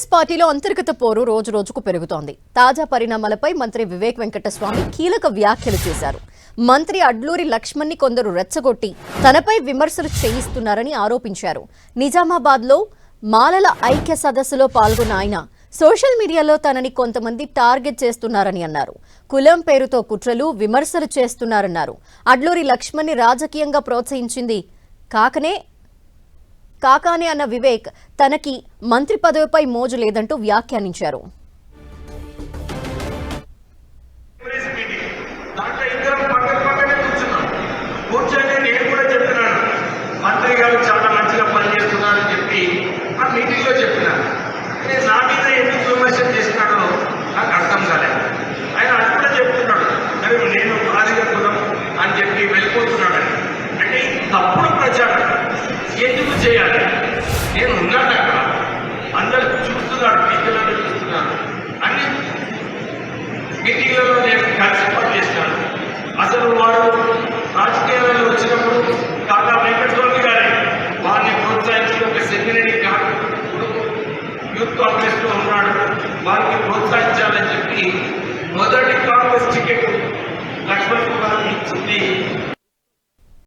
కాంగ్రెస్ పార్టీలో అంతర్గత పోరు రోజు రోజుకు పెరుగుతోంది. తాజా పరిణామాలపై మంత్రి వివేక్ వెంకటస్వామి కీలక వ్యాఖ్యలు చేశారు. మంత్రి అడ్లూరి లక్ష్మణ్ని కొందరు రెచ్చగొట్టి తనపై విమర్శలు చేయిస్తున్నారని ఆరోపించారు. నిజామాబాద్లో మాలల ఐక్య సదస్సులో పాల్గొన్న ఆయన సోషల్ మీడియాలో తనని కొంతమంది టార్గెట్ చేస్తున్నారని అన్నారు. కులం పేరుతో కుట్రలు విమర్శలు చేస్తున్నారన్నారు. అడ్లూరి లక్ష్మణ్ని రాజకీయంగా ప్రోత్సహించింది కాకనే కాకానే అన్న వివేక్ తనకి మంత్రి పదవిపై మోజు లేదంటూ వ్యాఖ్యానించారు. మంత్రి గారు నేను ఉన్నాడు అక్కడ. అందరు చూస్తున్నాడు టీచర్లను చూస్తున్నాడు అన్ని మీటింగ్లలో నేను కలిసి పనిచేస్తాను అసలు వాడు రాజకీయాలలో వచ్చినప్పుడు కాకా వెంకటస్వామి గారే వారిని ప్రోత్సహించి ఒక సెక్యూరిటీ గార్డు యూత్ కాంగ్రెస్లో ఉన్నాడు. వారికి ప్రోత్సహించాలని చెప్పి మొదటి కాంగ్రెస్ టికెట్